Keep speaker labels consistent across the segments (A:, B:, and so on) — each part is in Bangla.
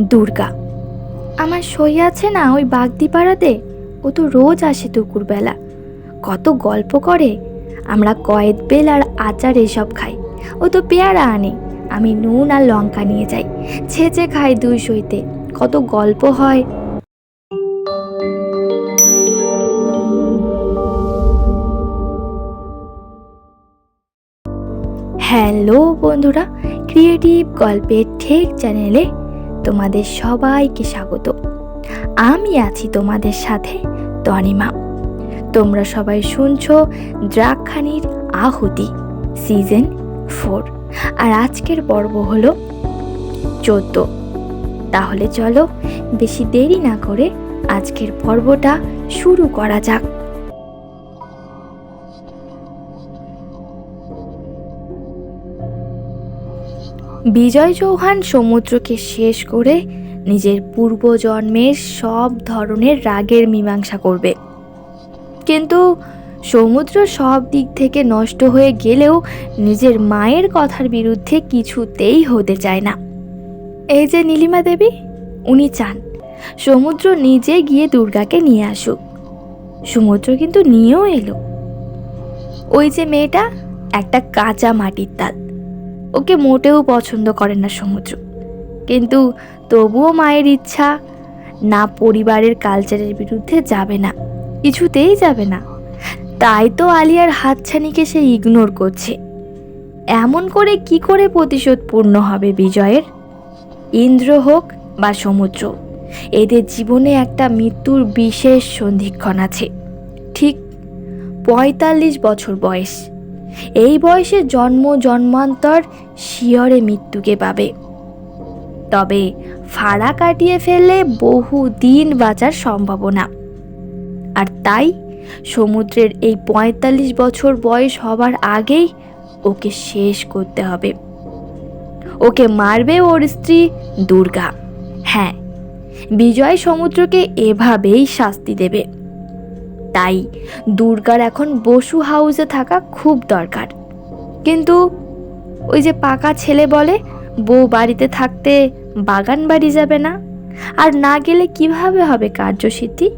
A: দুর্গা। আমার সই আছে না ওই বাগদিপাড়াতে? ও তো রোজ আসে দুপুরবেলা। কত গল্প করে। আমরা কয়েদ বেল আর আচার এসব খাই। ও তো পেয়ারা আনে। আমি নুন আর লঙ্কা নিয়ে যাই। ছেঁচে খাই দুই সইতে। কত গল্প হয়। হ্যালো বন্ধুরা, ক্রিয়েটিভ গল্পের ঠেক চ্যানেলে তোমাদের সবাইকে স্বাগত। আমি আছি তোমাদের সাথে তনিমা। তোমরা সবাই শুনছো দ্রাক্ষানির আহুতি সিজন ফোর। আর আজকের পর্ব হলো চোদ্দ। তাহলে চলো বেশি দেরি না করে আজকের পর্বটা শুরু করা যাক। বিজয় চৌহান সমুদ্রকে শেষ করে নিজের পূর্বজন্মের সব ধরনের রাগের মীমাংসা করবে। কিন্তু সমুদ্র সব দিক থেকে নষ্ট হয়ে গেলেও নিজের মায়ের কথার বিরুদ্ধে কিছুতেই হতে চায় না। এই যে নীলিমা দেবী, উনি চান সমুদ্র নিজে গিয়ে দুর্গাকে নিয়ে আসুক। সমুদ্র কিন্তু নিয়েও এলো। ওই যে মেয়েটা, একটা কাঁচা মাটির তাল ওকে মোটেও পছন্দ করে না সমুদ্র। কিন্তু তবুও মায়ের ইচ্ছা, না পরিবারের কালচারের বিরুদ্ধে যাবে না, কিছুতেই যাবে না। তাই তো আলিয়ার হাতছানিকে সে ইগনোর করছে। এমন করে কি করে প্রতিশোধ পূর্ণ হবে বিজয়ের? ইন্দ্র হোক বা সমুদ্র, এদের জীবনে একটা মৃত্যুর বিশেষ সন্ধিক্ষণ আছে। ঠিক পঁয়তাল্লিশ বছর বয়স। এই বয়সে জন্ম, জন্মান্তর শিয়রে মৃত্যুকে পাবে। তবে ফাড়া কাটিয়ে ফেললে বহু দিন বাঁচার সম্ভাবনা। আর তাই সমুদ্রের এই পঁয়তাল্লিশ বছর বয়স হবার আগেই ওকে শেষ করতে হবে। ওকে মারবে ওর স্ত্রী দুর্গা। হ্যাঁ বিজয় সমুদ্রকে এভাবেই শাস্তি দেবে। তাই দুর্গার এখন বসু হাউসে থাকা খুব দরকার। কিন্তু ওই যে পাকা ছেলে বলে, বউ বাড়িতে থাকতে বাগান বাড়ি যাবে না। আর না গেলে কীভাবে হবে কার্যসিদ্ধি?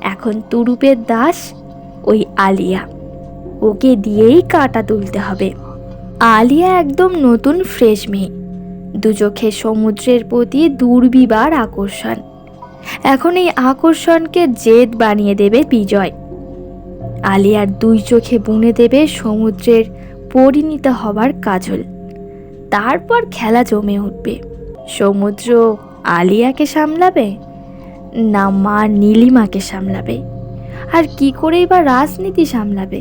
A: এখন তুরুপের দাস ওই আলিয়া। ওকে দিয়েই কাটা তুলতে হবে। আলিয়া একদম নতুন ফ্রেশ মেয়ে। দু চোখে সমুদ্রের প্রতি দুর্বিবার আকর্ষণ। এখন এই আকর্ষণকে জেদ বানিয়ে দেবে বিজয়। আলিয়ার দুই চোখে বুনে দেবে সমুদ্রের পরিণীত হবার কাজল। তারপর খেলা জমে উঠবে। সমুদ্র আলিয়াকে সামলাবে না মা নীলিমাকে সামলাবে? আর কি করেই বা রাজনীতি সামলাবে?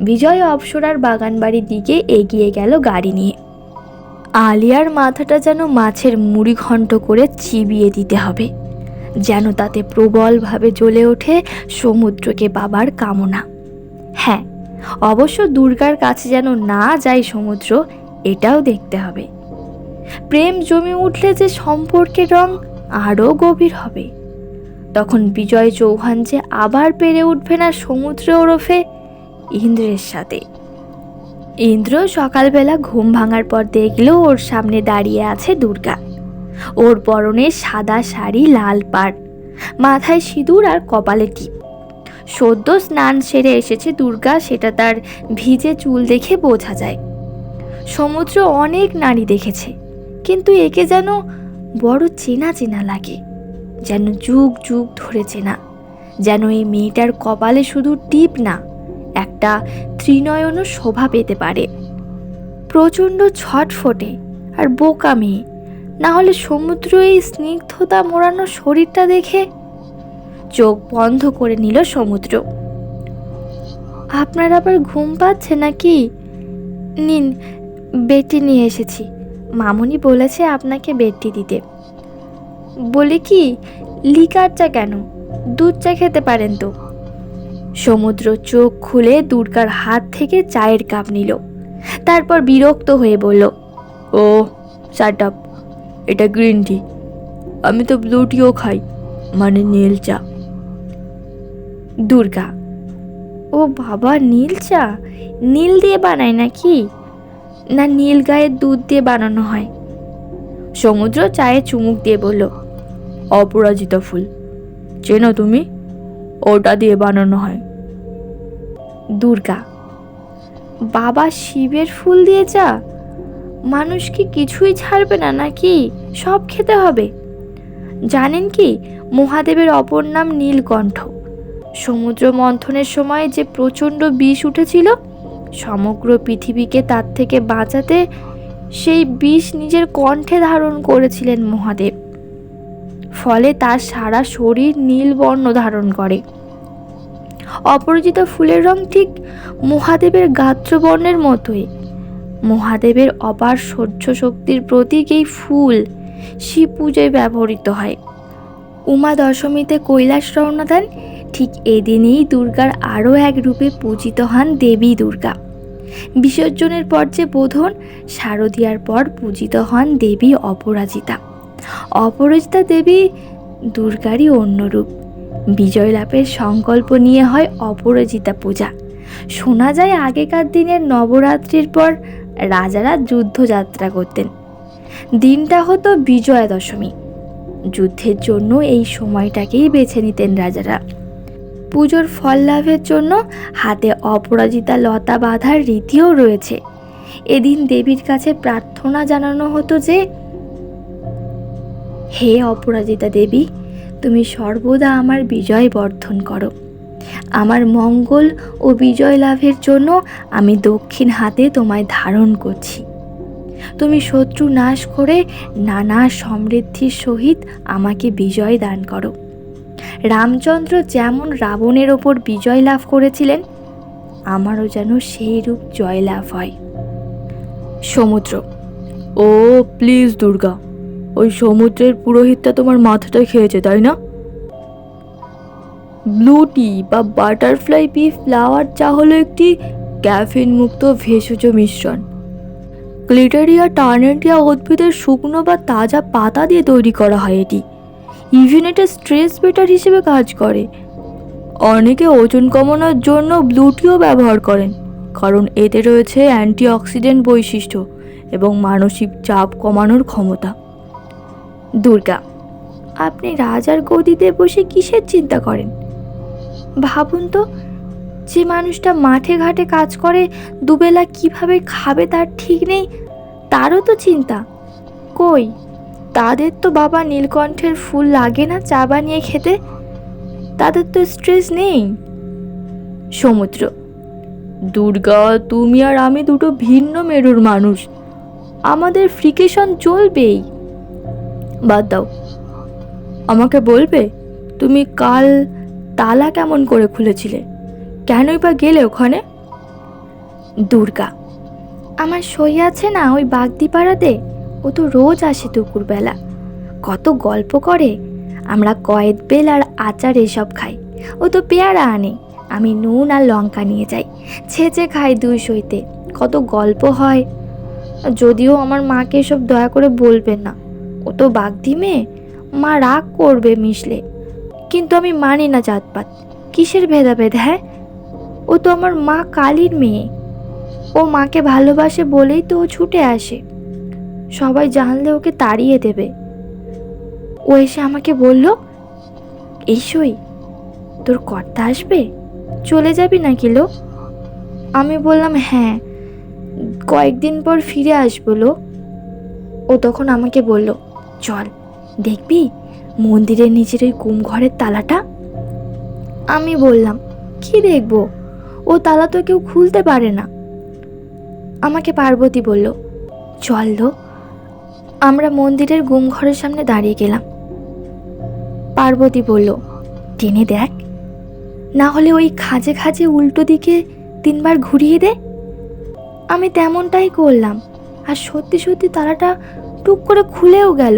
A: বিজয় অপসরার বাগান বাড়ির দিকে এগিয়ে গেল গাড়ি নিয়ে। আলিয়ার মাথাটা যেন মাছের মুড়ি ঘন্ট করে চিবিয়ে দিতে হবে, যেন তাতে প্রবলভাবে জ্বলে ওঠে সমুদ্রকে পাবার কামনা। হ্যাঁ অবশ্য দুর্গার কাছে যেন না যায় সমুদ্র, এটাও দেখতে হবে। প্রেম জমে উঠলে যে সম্পর্কের রং আরও গভীর হবে। তখন বিজয় চৌহান যে আবার পেরে উঠবে না সমুদ্র ওরফে ইন্দ্রের সাথে। ইন্দ্র সকালবেলা ঘুম ভাঙার পর দেখল ওর সামনে দাঁড়িয়ে আছে দুর্গা। ওর পরনে সাদা শাড়ি, লাল পাড় মাথায় সিঁদুর আর কপালে টিপ। সদ্য স্নান সেরে এসেছে দুর্গা, সেটা তার ভিজে চুল দেখে বোঝা যায়। সমুদ্র অনেক নারী দেখেছে, কিন্তু একে যেন বড় চেনা চেনা লাগে, যেন যুগ যুগ ধরে চেনা, যেন এই মেয়েটার কপালে শুধু টিপ না একটা ত্রিনয়নও শোভা পেতে পারে। প্রচণ্ড ছটফটে আর বোকা মেয়ে না হলে সমুদ্র এই স্নিগ্ধতা মোড়ানো শরীরটা দেখে চোখ বন্ধ করে নিল সমুদ্র। আপনার আবার ঘুম পাচ্ছে নাকি? নিন বেটি নিয়ে এসেছি। মামুনি বলেছে আপনাকে বেটি দিতে। বলে কি লিকার চা কেন? দুধ চা খেতে পারেন তো। সমুদ্র চোখ খুলে দুর্গার হাত থেকে চায়ের কাপ নিল। তারপর বিরক্ত হয়ে বলল, ও শাট আপ এটা গ্রিন টি আমি তো ব্লু টিও খাই মানে নীল চা। দুর্গা, ও বাবা, নীল চা? নীল দিয়ে বানায় নাকি? না, নীল গায়ের দুধ দিয়ে বানানো হয়। সমুদ্র চায়ে চুমুক দিয়ে বলল, অপরাজিতা ফুল, চেনো তুমি? ওটা দিয়ে বানানো হয়। দুর্গা, বাবা শিবের ফুল দিয়ে যা মানুষ কি কিছুই ছাড়বে না নাকি? সব খেতে হবে। জানেন কি, মহাদেবের অপর নাম নীলকণ্ঠ। সমুদ্র মন্থনের সময় যে প্রচণ্ড বিষ উঠেছিল, সমগ্র পৃথিবীকে তার থেকে বাঁচাতে সেই বিষ নিজের কণ্ঠে ধারণ করেছিলেন মহাদেব। ফলে তার সারা শরীর নীল বর্ণ ধারণ করে। অপরাজিতা ফুলের রং ঠিক মহাদেবের গাত্রবর্ণের মতোই। মহাদেবের অপার সহ্য শক্তির প্রতীক এই ফুল, শিব পূজায় ব্যবহৃত হয়। উমা দশমীতে কৈলাস রওনা দেন ঠিক এদিনেই দুর্গার আরও এক রূপে পূজিত হন দেবী দুর্গা। বিসর্জনের পর যে বোধন, শারদীয়ার পর পূজিত হন দেবী অপরাজিতা। অপরাজিতা দেবী দুর্গারই অন্যরূপ। বিজয় লাভের সংকল্প নিয়ে হয় অপরাজিতা পূজা। শোনা যায় আগেকার দিনের নবরাত্রির পর রাজারা যুদ্ধযাত্রা করতেন। দিনটা হতো বিজয়া দশমী যুদ্ধের জন্য এই সময়টাকেই বেছে নিতেন রাজারা। পুজোর ফল লাভের জন্য হাতে অপরাজিতা লতা বাঁধার রীতিও রয়েছে। এদিন দেবীর কাছে প্রার্থনা জানানো হতো যে হে অপরাজিতা দেবী, তুমি সর্বদা আমার বিজয় বর্ধন করো। আমার মঙ্গল ও বিজয় লাভের জন্য আমি দক্ষিণ হাতে তোমায় ধারণ করছি। তুমি শত্রু নাশ করে নানা সমৃদ্ধির সহিত আমাকে বিজয় দান করো। রামচন্দ্র যেমন রাবণের ওপর বিজয় লাভ করেছিলেন, আমারও যেন সেই রূপ জয়লাভ হয়। সমুদ্র। ও, প্লিজ দুর্গা ওই সমুদ্রের পুরোহিতটা তোমার মাথাটা খেয়েছে, তাই না? ব্লু টি বা বাটারফ্লাই পি ফ্লাওয়ার চা হলো একটি ক্যাফিন মুক্ত ভেষজ মিশ্রণ। ক্লিটারিয়া টার্নেটিয়া উদ্ভিদের শুকনো বা তাজা পাতা দিয়ে তৈরি করা হয় এটি। ইভেন এটা স্ট্রেস বেটার হিসেবে কাজ করে। অনেকে ওজন কমানোর জন্য ব্লু টিও ব্যবহার করেন, কারণ এতে রয়েছে অ্যান্টিঅক্সিডেন্ট বৈশিষ্ট্য এবং মানসিক চাপ কমানোর ক্ষমতা। দুর্গা, আপনি রাজার গদিতে বসে কিসের চিন্তা করেন? ভাবুন তো, যে মানুষটা মাঠে ঘাটে কাজ করে, দুবেলা কীভাবে খাবে তার ঠিক নেই, তারও তো চিন্তা। কই, তাদের তো বাবা নীলকণ্ঠের ফুল লাগে না চা বানিয়ে খেতে? তাদের তো স্ট্রেস নেই। সমুদ্র, দুর্গা, তুমি আর আমি দুটো ভিন্ন মেরুর মানুষ। আমাদের ফ্রিকেশন চলবেই। বাদ দাও। আমাকে বলবে তুমি কাল তালা কেমন করে খুলেছিলে? কেনই বা গেলে ওখানে? দুর্গা, আমার সই আছে না ওই বাগদিপাড়াতে? ও তো রোজ আসে দুপুরবেলা। কত গল্প করে। আমরা কয়েদ বেল আর আচার এসব খাই। ও তো পেয়ারা আনে। আমি নুন আর লঙ্কা নিয়ে যাই। ছেঁচে খাই দুই সইতে। কত গল্প হয়। যদিও আমার মাকে এসব দয়া করে বলবেন না। ও তো বাগদি মেয়ে মা রাগ করবে মিশলে। কিন্তু আমি মানি না জাতপাত। কিসের ভেদাভেদ হ্যাঁ? ও তো আমার মা কালীর মেয়ে। ও মাকে ভালোবাসে বলেই তো ও ছুটে আসে। সবাই জানলে ওকে তাড়িয়ে দেবে। ও এসে আমাকে বলল এই সই তোর কর্তা আসবে? চলে যাবি নাকি লো আমি বললাম হ্যাঁ কয়েকদিন পর ফিরে আসব ও তখন আমাকে বলল চল, দেখবি মন্দিরের নিচের ওই কুমঘরের তালাটা? আমি বললাম, কি দেখব? ও তালা তো কেউ খুলতে পারে না। আমাকে পার্বতী বলল, চল লো আমরা মন্দিরের গুমঘরের সামনে দাঁড়িয়ে গেলাম। পার্বতী বলল, টেনে দেখ, না হলে ওই খাজে খাজে উল্টো দিকে তিনবার ঘুরিয়ে দে। আমি তেমনটাই করলাম, আর সত্যি সত্যি তালাটা টুক করে খুলেও গেল।